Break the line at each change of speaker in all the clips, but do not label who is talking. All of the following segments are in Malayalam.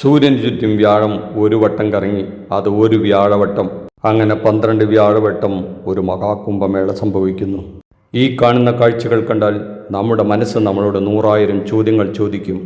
സൂര്യന് ചുറ്റും വ്യാഴം ഒരു വട്ടം കറങ്ങി അത് ഒരു വ്യാഴവട്ടം. അങ്ങനെ പന്ത്രണ്ട് വ്യാഴവട്ടം ഒരു മഹാകുംഭമേള സംഭവിക്കുന്നു. ഈ കാണുന്ന കാഴ്ചകൾ കണ്ടാൽ നമ്മുടെ മനസ്സ് നമ്മളോട് നൂറായിരം ചോദ്യങ്ങൾ ചോദിക്കും.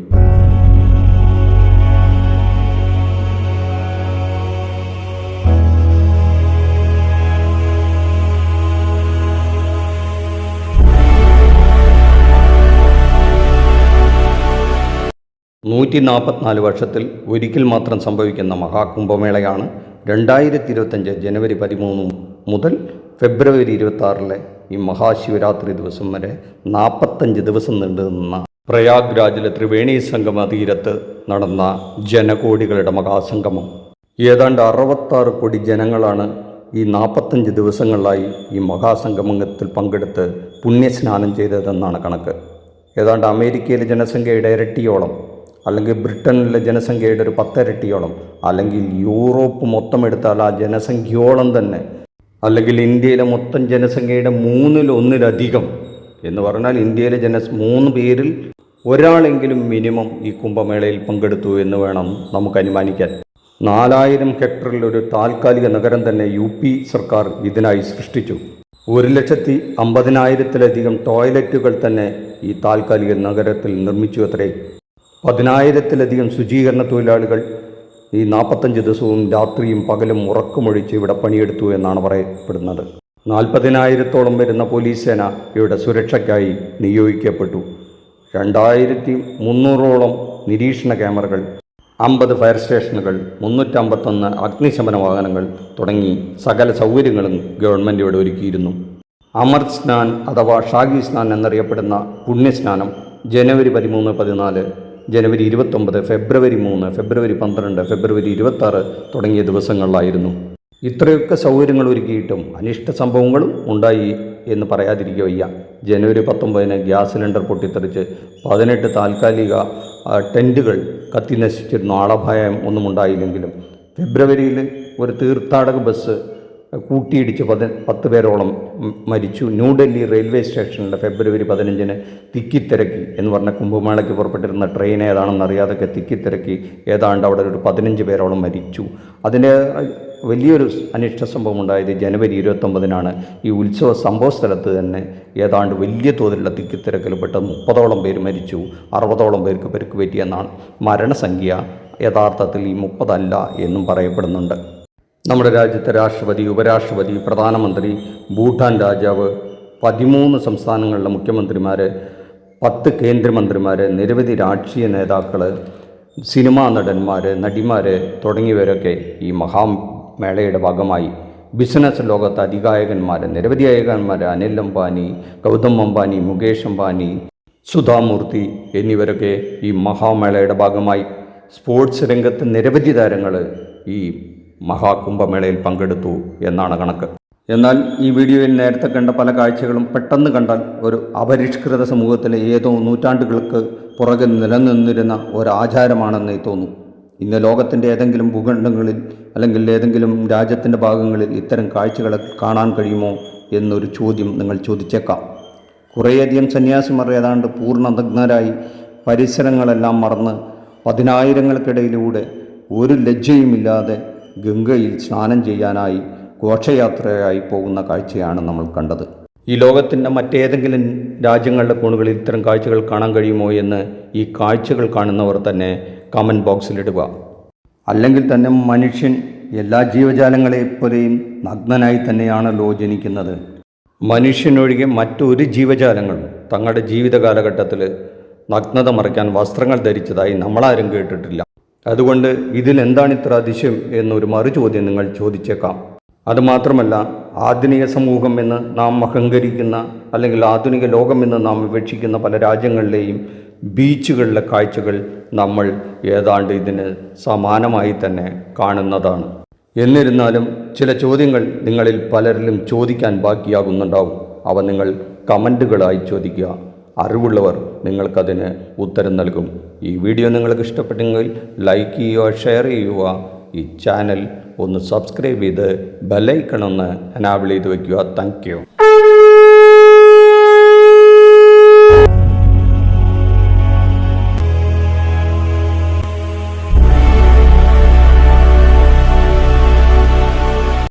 നൂറ്റി നാൽപ്പത്തിനാല് വർഷത്തിൽ ഒരിക്കൽ മാത്രം സംഭവിക്കുന്ന മഹാകുംഭമേളയാണ് രണ്ടായിരത്തി ഇരുപത്തഞ്ച് ജനുവരി പതിമൂന്ന് മുതൽ ഫെബ്രുവരി ഇരുപത്തി ഈ മഹാശിവരാത്രി ദിവസം വരെ നാൽപ്പത്തഞ്ച് ദിവസം നീണ്ടു നിന്ന പ്രയാഗ്രാജിലെ ത്രിവേണി സംഗമ തീരത്ത് നടന്ന ജനകോടികളുടെ മഹാസംഗമം. ഏതാണ്ട് അറുപത്താറ് കോടി ജനങ്ങളാണ് ഈ നാൽപ്പത്തഞ്ച് ദിവസങ്ങളിലായി ഈ മഹാസംഗമത്തിൽ പങ്കെടുത്ത് പുണ്യസ്നാനം ചെയ്തതെന്നാണ് കണക്ക്. ഏതാണ്ട് അമേരിക്കയിലെ ജനസംഖ്യയുടെ ഇരട്ടിയോളം അല്ലെങ്കിൽ ബ്രിട്ടനിലെ ജനസംഖ്യയുടെ ഒരു പത്തിരട്ടിയോളം അല്ലെങ്കിൽ യൂറോപ്പ് മൊത്തം എടുത്താൽ ആ ജനസംഖ്യയോളം തന്നെ അല്ലെങ്കിൽ ഇന്ത്യയിലെ മൊത്തം ജനസംഖ്യയുടെ മൂന്നിൽ ഒന്നിലധികം എന്ന് പറഞ്ഞാൽ ഇന്ത്യയിലെ ജന മൂന്ന് പേരിൽ ഒരാളെങ്കിലും മിനിമം ഈ കുംഭമേളയിൽ പങ്കെടുത്തു എന്ന് വേണം നമുക്ക് അനുമാനിക്കാൻ. നാലായിരം ഹെക്ടറിൽ ഒരു താൽക്കാലിക നഗരം തന്നെ യു പി സർക്കാർ ഇതിനായി സൃഷ്ടിച്ചു. ഒരു ലക്ഷത്തി അമ്പതിനായിരത്തിലധികം ടോയ്ലറ്റുകൾ തന്നെ ഈ താൽക്കാലിക നഗരത്തിൽ നിർമ്മിച്ചു അത്രേ. പതിനായിരത്തിലധികം ശുചീകരണ തൊഴിലാളികൾ ഈ നാൽപ്പത്തഞ്ച് ദിവസവും രാത്രിയും പകലും ഉറക്കമൊഴിച്ച് ഇവിടെ പണിയെടുത്തു എന്നാണ് പറയപ്പെടുന്നത്. നാൽപ്പതിനായിരത്തോളം വരുന്ന പോലീസ് സേന ഇവിടെ സുരക്ഷയ്ക്കായി നിയോഗിക്കപ്പെട്ടു. രണ്ടായിരത്തി മുന്നൂറോളം നിരീക്ഷണ ക്യാമറകൾ അമ്പത് ഫയർ സ്റ്റേഷനുകൾ മുന്നൂറ്റമ്പത്തൊന്ന് അഗ്നിശമന വാഹനങ്ങൾ തുടങ്ങി സകല സൗകര്യങ്ങളും ഗവൺമെന്റ് ഇവിടെ ഒരുക്കിയിരുന്നു. അമർ സ്നാൻ അഥവാ ഷാഗി സ്നാൻ എന്നറിയപ്പെടുന്ന പുണ്യസ്നാനം ജനുവരി പതിമൂന്ന് പതിനാല് ജനുവരി ഇരുപത്തൊമ്പത് ഫെബ്രുവരി മൂന്ന് ഫെബ്രുവരി പന്ത്രണ്ട് ഫെബ്രുവരി ഇരുപത്താറ് തുടങ്ങിയ ദിവസങ്ങളിലായിരുന്നു. ഇത്രയൊക്കെ സൗകര്യങ്ങൾ ഒരുക്കിയിട്ടും അനിഷ്ട സംഭവങ്ങളും ഉണ്ടായി എന്ന് പറയാതിരിക്കുക വയ്യ. ജനുവരി പത്തൊമ്പതിന് ഗ്യാസ് സിലിണ്ടർ പൊട്ടിത്തെറിച്ച് പതിനെട്ട് താൽക്കാലിക ടെന്റുകൾ കത്തി നശിച്ചിരുന്നു. ആളഭയം ഒന്നും ഉണ്ടായില്ലെങ്കിലും ഫെബ്രുവരിയിൽ ഒരു തീർത്ഥാടക ബസ് കൂട്ടിയിടിച്ച് പതി പത്ത് പേരോളം മരിച്ചു. ന്യൂഡൽഹി റെയിൽവേ സ്റ്റേഷനിലെ ഫെബ്രുവരി പതിനഞ്ചിന് തിക്കിത്തിരക്കി എന്ന് പറഞ്ഞ കുംഭമേളയ്ക്ക് പുറപ്പെട്ടിരുന്ന ട്രെയിൻ ഏതാണെന്ന് അറിയാതൊക്കെ തിക്കിത്തിരക്കി ഏതാണ്ട് അവിടെ ഒരു പതിനഞ്ച് പേരോളം മരിച്ചു. അതിന്റെ വലിയൊരു അനിഷ്ട സംഭവം ഉണ്ടായത് ജനുവരി ഇരുപത്തൊമ്പതിനാണ്. ഈ ഉത്സവ സംഭവ സ്ഥലത്ത് തന്നെ ഏതാണ്ട് വലിയ തോതിലുള്ള തിക്കിത്തിരക്കിൽപ്പെട്ട് മുപ്പതോളം പേര് മരിച്ചു. അറുപതോളം പേർക്ക് പരിക്ക് പറ്റിയെന്നാണ് മരണസംഖ്യ യഥാർത്ഥത്തിൽ ഈ മുപ്പതല്ല എന്നും പറയപ്പെടുന്നുണ്ട്. നമ്മുടെ രാജ്യത്തെ രാഷ്ട്രപതി ഉപരാഷ്ട്രപതി പ്രധാനമന്ത്രി ഭൂട്ടാൻ രാജാവ് പതിമൂന്ന് സംസ്ഥാനങ്ങളിലെ മുഖ്യമന്ത്രിമാർ പത്ത് കേന്ദ്രമന്ത്രിമാർ നിരവധി രാഷ്ട്രീയ നേതാക്കൾ സിനിമാ നടന്മാർ നടിമാർ തുടങ്ങിയവരൊക്കെ ഈ മഹാമേളയുടെ ഭാഗമായി. ബിസിനസ് ലോകത്തെ അധികായകന്മാർ നിരവധി അയകന്മാർ അനിൽ അംബാനി ഗൗതം അംബാനി മുകേഷ് അംബാനി സുധാമൂർത്തി എന്നിവരൊക്കെ ഈ മഹാമേളയുടെ ഭാഗമായി. സ്പോർട്സ് രംഗത്ത് നിരവധി താരങ്ങൾ ഈ മഹാകുംഭമേളയിൽ പങ്കെടുത്തു എന്നാണ് കണക്ക്. എന്നാൽ ഈ വീഡിയോയിൽ നേരത്തെ കണ്ട പല കാഴ്ചകളും പെട്ടെന്ന് കണ്ടാൽ ഒരു അപരിഷ്കൃത സമൂഹത്തിലെ ഏതോ നൂറ്റാണ്ടുകൾക്ക് പുറകെ നിലനിന്നിരുന്ന ഒരാചാരമാണെന്നേ തോന്നും. ഇന്ന് ലോകത്തിന്റെ ഏതെങ്കിലും ഭൂഖണ്ഡങ്ങളിൽ അല്ലെങ്കിൽ ഏതെങ്കിലും രാജ്യത്തിന്റെ ഭാഗങ്ങളിൽ ഇത്തരം കാഴ്ചകൾ കാണാൻ കഴിയുമോ എന്നൊരു ചോദ്യം നിങ്ങൾ ചോദിച്ചേക്കാം. കുറേയധികം സന്യാസിമാർ ഏതാണ്ട് പൂർണതജ്ഞരായി പരിസരങ്ങളെല്ലാം മറന്ന് പതിനായിരങ്ങൾക്കിടയിലൂടെ ഒരു ലജ്ജയുമില്ലാതെ ഗംഗയിൽ സ്നാനം ചെയ്യാനായി ഘോഷയാത്രയായി പോകുന്ന കാഴ്ചയാണ് നമ്മൾ കണ്ടത്. ഈ ലോകത്തിന്റെ മറ്റേതെങ്കിലും രാജ്യങ്ങളുടെ കോണുകളിൽ ഇത്തരം കാഴ്ചകൾ കാണാൻ കഴിയുമോ എന്ന് ഈ കാഴ്ചകൾ കാണുന്നവർ തന്നെ കമന്റ് ബോക്സിലിടുക അല്ലെങ്കിൽ തന്നെ മനുഷ്യൻ എല്ലാ ജീവജാലങ്ങളെപ്പോലെയും നഗ്നനായി തന്നെയാണല്ലോ ജനിക്കുന്നത്. മനുഷ്യനൊഴികെ മറ്റൊരു ജീവജാലങ്ങളും തങ്ങളുടെ ജീവിത കാലഘട്ടത്തിൽ നഗ്നത മറയ്ക്കാൻ വസ്ത്രങ്ങൾ ധരിച്ചതായി നമ്മളാരും കേട്ടിട്ടില്ല. അതുകൊണ്ട് ഇതിൽ എന്താണ് ഇത്ര അതിശയം എന്നൊരു മറുചോദ്യം നിങ്ങൾ ചോദിച്ചേക്കാം. അതുമാത്രമല്ല ആധുനിക സമൂഹം എന്ന് നാം അഹങ്കരിക്കുന്ന അല്ലെങ്കിൽ ആധുനിക ലോകമെന്ന് നാം വിവക്ഷിക്കുന്ന പല രാജ്യങ്ങളിലെയും ബീച്ചുകളിലെ കാഴ്ചകൾ നമ്മൾ ഏതാണ്ട് ഇതിന് സമാനമായി തന്നെ കാണുന്നതാണ്. എന്നിരുന്നാലും ചില ചോദ്യങ്ങൾ നിങ്ങളിൽ പലരിലും ചോദിക്കാൻ ബാക്കിയാകുന്നുണ്ടാവും. അവ നിങ്ങൾ കമന്റുകളായി ചോദിക്കുക. അറിവുള്ളവർ നിങ്ങൾക്കതിന് ഉത്തരം നൽകും. ഈ വീഡിയോ നിങ്ങൾക്ക് ഇഷ്ടപ്പെട്ടെങ്കിൽ ലൈക്ക് ചെയ്യുക ഷെയർ ചെയ്യുക. ഈ ചാനൽ ഒന്ന് സബ്സ്ക്രൈബ് ചെയ്ത് ബെല്ലൈക്കൺ ഒന്ന് എനാബിൾ ചെയ്ത് വയ്ക്കുക താങ്ക്